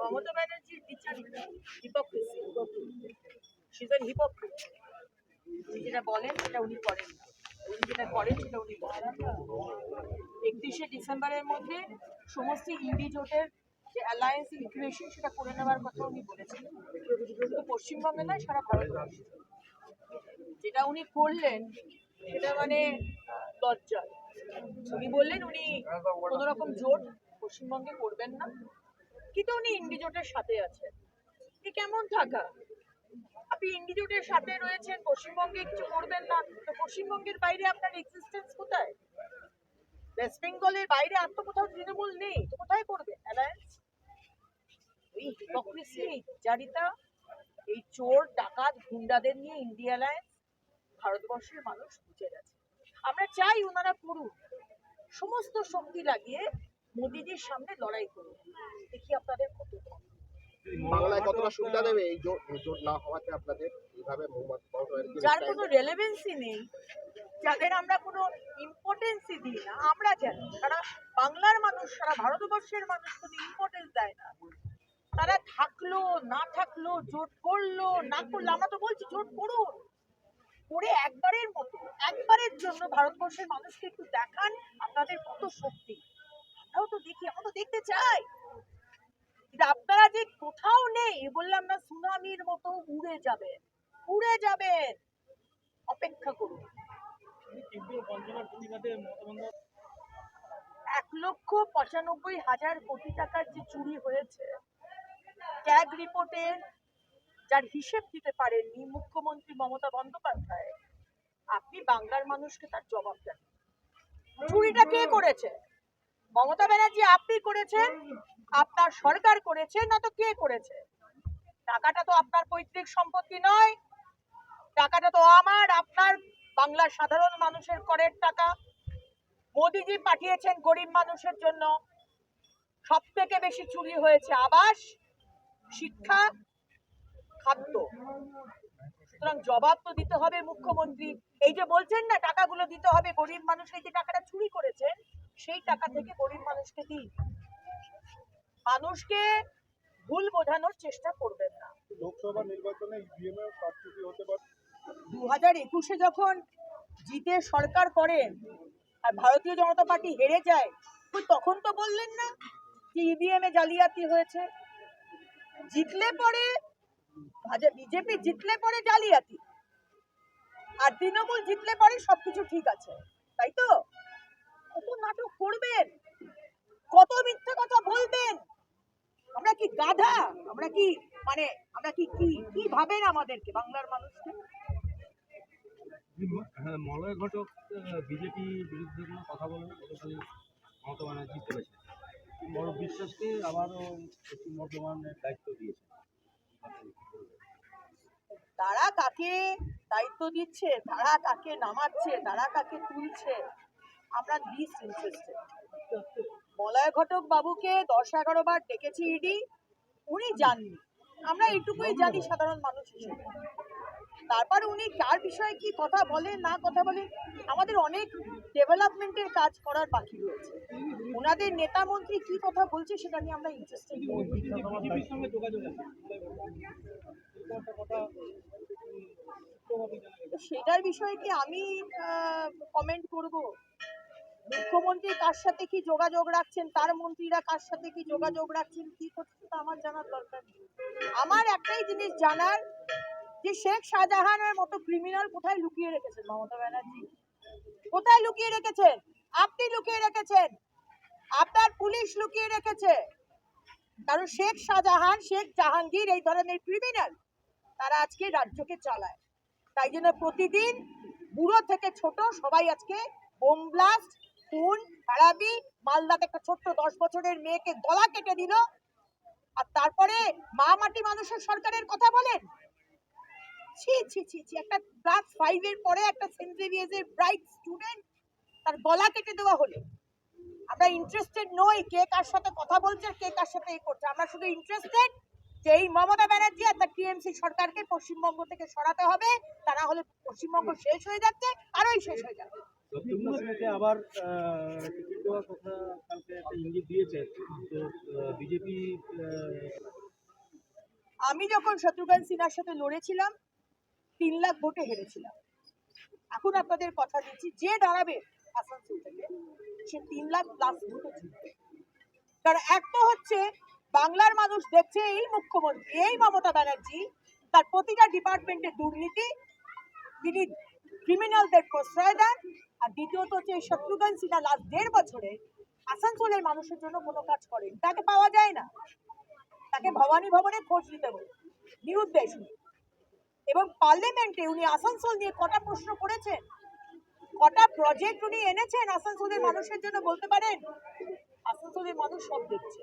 মমতা ব্যানার্জির বিচার hypocrisy season hypocrite উনি যেটা বলেন, সেটা উনি করেন উনি যেটা করেন, সেটা উনি বলেন একত্রিশে ডিসেম্বরের মধ্যে সমস্ত ইন্ডি জোটের যে অ্যালায়েন্স ইকুয়েশন সেটা করে নেওয়ার কথা উনি বলেছেন। শুধু পশ্চিমবঙ্গে নয়, সারা ভারতবর্ষে। যেটা উনি করলেন, সেটা মানে লজ্জার। উনি বললেন উনি কোনো রকম জোট পশ্চিমবঙ্গে করবেন না, কিন্তু উনি ইন্ডি জোটের সাথে আছেন। এ কেমন থাকা? আপনি ইন্ডি জোটের সাথে রয়েছেন, পশ্চিমবঙ্গে কিছু করবেন না, তো পশ্চিমবঙ্গের বাইরে আপনার এক্সিস্টেন্স কোথায়? ওয়েস্ট বেঙ্গলের বাইরে আর তো কোথাও তৃণমূল নেই, তো কোথায় করবে? অ্যালায়েন্স এই হিপোক্রেসি জারিতা, এই চোর, ডাকাত, গুন্ডাদের নিয়ে ইন্ডিয়া অ্যালায়েন্স ভারতবর্ষের মানুষ বুঝে গেছে। আমরা চাই ওনারা করুন সমস্ত শক্তি লাগিয়ে মোদিজির সামনে লড়াই করুন দেখি আপনাদের কত বাংলায় কতটা সুবিধা দেবে? এই জোট জোট না হওয়াতে আপনাদের এইভাবে যার কোনো রেলেভেন্সি নেই যাদের আমরা কোনো ইম্পর্টেন্সই দিই না আমরা জানি। সারা বাংলার মানুষ সারা ভারতবর্ষের মানুষ কোনো ইম্পর্টেন্স দেয় না। তারা থাকল না থাকল জোট করল না করল আমরা তো বলছি জোট করুন। করে একবারের মতো একবারের জন্য ভারতবর্ষের মানুষকে একটু দেখান আপনাদের কত শক্তি। আমরাও তো দেখি আমরা তো দেখতে চাই। আপনারা যে কোথাও নেই বললাম না সুনামির মতো উড়ে যাবেন উড়ে যাবেন অপেক্ষা করুন। এক লক্ষ পঁচানব্বই হাজার কোটি টাকার যে চুরি হয়েছে ট্যাগ রিপোর্টের যার হিসেব দিতে পারেননি মুখ্যমন্ত্রী মমতা বন্দ্যোপাধ্যায়। আপনি বাংলার মানুষকে তার জবাব দেন। চুরিটা কে করেছে? মমতা ব্যানার্জি আপনি করেছেন, আপনার সরকার করেছে, না তো কে করেছে? টাকাটা তো আপনার পৈতৃক সম্পত্তি নয়। টাকাটা তো আমার, আপনার, বাংলার সাধারণ মানুষের করের টাকা। মোদিজি পাঠিয়েছেন গরিব মানুষের জন্য। সব থেকে বেশি চুরি হয়েছে আবাস, শিক্ষা খাদ্য। সুতরাং জবাব তো দিতে হবে মুখ্যমন্ত্রী। এই যে বলছেন না টাকাগুলো দিতে হবে গরিব মানুষ এই যে টাকাটা চুরি করেছেন সেই টাকা থেকে গরিব মানুষকে দিন। মানুষকে ভুল বোঝানোর চেষ্টা করবেন না। লোকসভা নির্বাচনে ইভিএম এর কারচুপি হতে পারে। দু হাজার একুশে যখন জিতে সরকার করেন আর ভারতীয় জনতা পার্টি হেরে যায় তো তখন তো বললেন না যে ইভিএম এ জালিয়াতি হয়েছে। জিতলে পরে বিজেপি জিতলে পরে জালিয়াতি। আর তৃণমূল জিতলে পরে সবকিছু ঠিক আছে। তাই তো? কত নাটক করবেন? কত মিথ্যে কথা বলবেন? আমরা কি গাধা? আমরা কি মানে আমরা কি কি কি ভাবেন আমাদেরকে, বাংলার মানুষকে? হ্যাঁ মলয় ঘটক বিজেপি বিরুদ্ধে কোনো কথা বলেন গতকাল মমতা ব্যানার্জি বলেছেন বড় বিশ্বাসকে আবারও পশ্চিম বর্ধমানের দায়িত্ব দিয়েছে। তারা কাকে দায়িত্ব দিচ্ছে? তারা কাকে নামাচ্ছে? তারা কাকে তুলছে? আমরা লিস্ট ইন্টারেস্টেড মলয় ঘটক বাবুকে দশ এগারো বার ডেকেছি ইডি, উনি জাননি। আমরা এটুকুই জানি সাধারণ মানুষ হিসেবে। তারপর উনি কার বিষয়ে কি কথা বলে না কথা বলে আমাদের অনেক ডেভেলপমেন্টের কাজ করার বাকি রয়েছে। ওনাদের নেতা মন্ত্রী কি কথা বলছে সেটা নিয়ে আমরা ইন্টারেস্টেড সেটার বিষয়ে কি আমি কমেন্ট করব? মুখ্যমন্ত্রী কার সাথে কি যোগাযোগ রাখছেন? তার মন্ত্রীরা কার সাথে কি যোগাযোগ রাখছেন? কি করছে তা আমার জানার দরকার আমার একটাই জিনিস জানার যে শেখ শাহজাহানের মতো ক্রিমিনাল কোথায় লুকিয়ে রেখেছেন মমতা ব্যানার্জি? কোথায় লুকিয়ে রেখেছেন? আপনি লুকিয়ে রেখেছেন? আপনার পুলিশ লুকিয়ে রেখেছে? কারণ শেখ শাহজাহান, শেখ জাহাঙ্গীর এই ধরনের ক্রিমিনাল তারা আজকে রাজ্যকে চালায়। তাই জন্য প্রতিদিন বুড়ো থেকে ছোট সবাই আজকে বোম ব্লাস্ট খুন খারাপি মালদাতে একটা ছোট্ট দশ বছরের মেয়েকে গলা কেটে দিল। আর তারপরে মা মাটি মানুষের সরকারের কথা বলেন? ছি ছি ছি ছি। একটা ক্লাস ফাইভ এর পরে একটা সেন্ট জেভিয়ার্সের ব্রাইট স্টুডেন্ট তার গলা কেটে দেওয়া হলো। আমরা ইন্টারেস্টেড নই কে কার সাথে কথা বলছে কে কার সাথে এ করছে। আমরা শুধু ইন্টারেস্টেড যে এই মমতা ব্যানার্জি আর তার টিএমসি সরকারকে পশ্চিমবঙ্গ থেকে সরাতে হবে। তা না হলে পশ্চিমবঙ্গ শেষ হয়ে যাচ্ছে আরোই শেষ হয়ে যাবে। আবার টিকিট দেওয়ার কথা কালকে একটা ইঙ্গিত দিয়েছে। তো বিজেপি আমি যখন শত্রুঘ্ন সিনহার সাথে লড়েছিলাম তিন লাখ ভোটে হেরেছিলাম। এখন আপনাদের কথা দিচ্ছি, যে দাঁড়াবে আসানসোল থেকে, সে তিন লাখ প্লাস ভোটে জিতবে। কারণ এক তো হচ্ছে, বাংলার মানুষ দেখছে এই মুখ্যমন্ত্রী, এই মমতা ব্যানার্জি, তার প্রতিটা ডিপার্টমেন্টে দুর্নীতি, তিনি ক্রিমিনালদের প্রশ্রয় দেন, আর দ্বিতীয়ত হচ্ছে এই শত্রুঘ্ন সিনহা লাস্ট দেড় বছরে আসানসোলের মানুষের জন্য কোনো কাজ করেন। তাকে পাওয়া যায় না। তাকে ভবানী ভবনে খোঁজ নিতে বলে নিরুদ্দেশ। এবং পার্লামেন্টে উনি আসানসোল নিয়ে কটা প্রশ্ন করেছেন? কটা প্রজেক্ট উনি এনেছেন আসানসোলের মানুষের জন্য বলতে পারেন? আসানসোলের মানুষ সব দেখছে।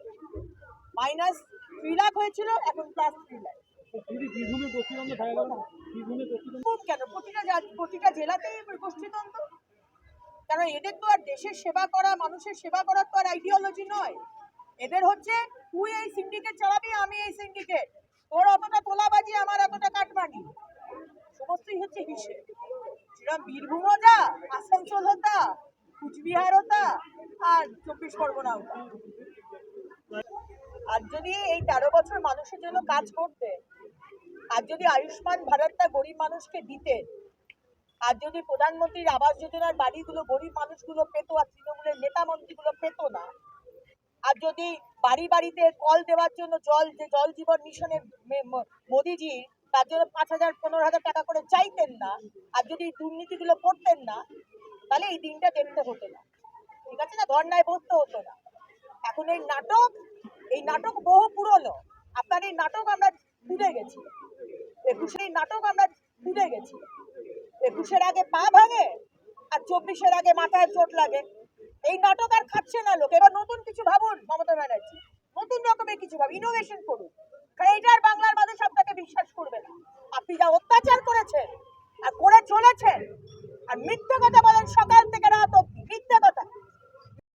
মাইনাস থ্রি লাখ হয়েছিল এখন প্লাস থ্রি লাখ কেন প্রতিটা প্রতিটা জেলাতেই কারণ এদের তো আর দেশের সেবা করা মানুষের সেবা করার তো আর আইডিওলজি নয়। এদের হচ্ছে তুই এই সিন্ডিকেট চালাবি আমি এই সিন্ডিকেট তোর অতটা তোলাবাজি আমার এতটা কাটমানি সমস্তই হচ্ছে হিসেব সেরকম বীরভূম যা আসানসোল হতা কুচবিহার হতা আর চব্বিশ পরগনা। হতা আর যদি এই তেরো বছর মানুষের জন্য কাজ করতে, আর যদি আয়ুষ্মান ভারতটা গরিব মানুষকে দিতেন আর যদি প্রধানমন্ত্রীর আবাস যোজনার বাড়িগুলো গরিব মানুষগুলো পেত আর তৃণমূলের নেতা মন্ত্রীগুলো পেত না, আর যদি বাড়ি বাড়িতে কল দেওয়ার জন্য জল, যে জল জীবন মিশনের মে- ম- মোদিজি তার জন্য পাঁচ হাজার, পনেরো হাজার টাকা করে চাইতেন না। আর যদি এই দুর্নীতিগুলো করতেন না, তাহলে এই দিনটা দেখতে হতো না। ঠিক আছে না? ধর্নায় বসতে হতো না। এখন এই নাটক এই নাটক বহু পুরনো। আপনার এই নাটক আমরা ভুলে গেছি। একুশের এই নাটক আমরা ভুলে গেছি। একুশের আগে পা ভাঙে আর চব্বিশের আগে মাথায় চোট লাগে। এই নাটক আর খাচ্ছে না লোক। এবার নতুন কিছু ভাবুন, মমতা ব্যানার্জি। নতুন রকমের কিছু ভাবুন। ইনোভেশন করুন। এইটার বাংলার মধ্যে সবটাকে বিশ্বাস করবে না। আপনি যা অত্যাচার করেছেন আর করে চলেছেন, আর মিথ্যে কথা বলেন সকাল থেকে রাত মিথ্যে কথা।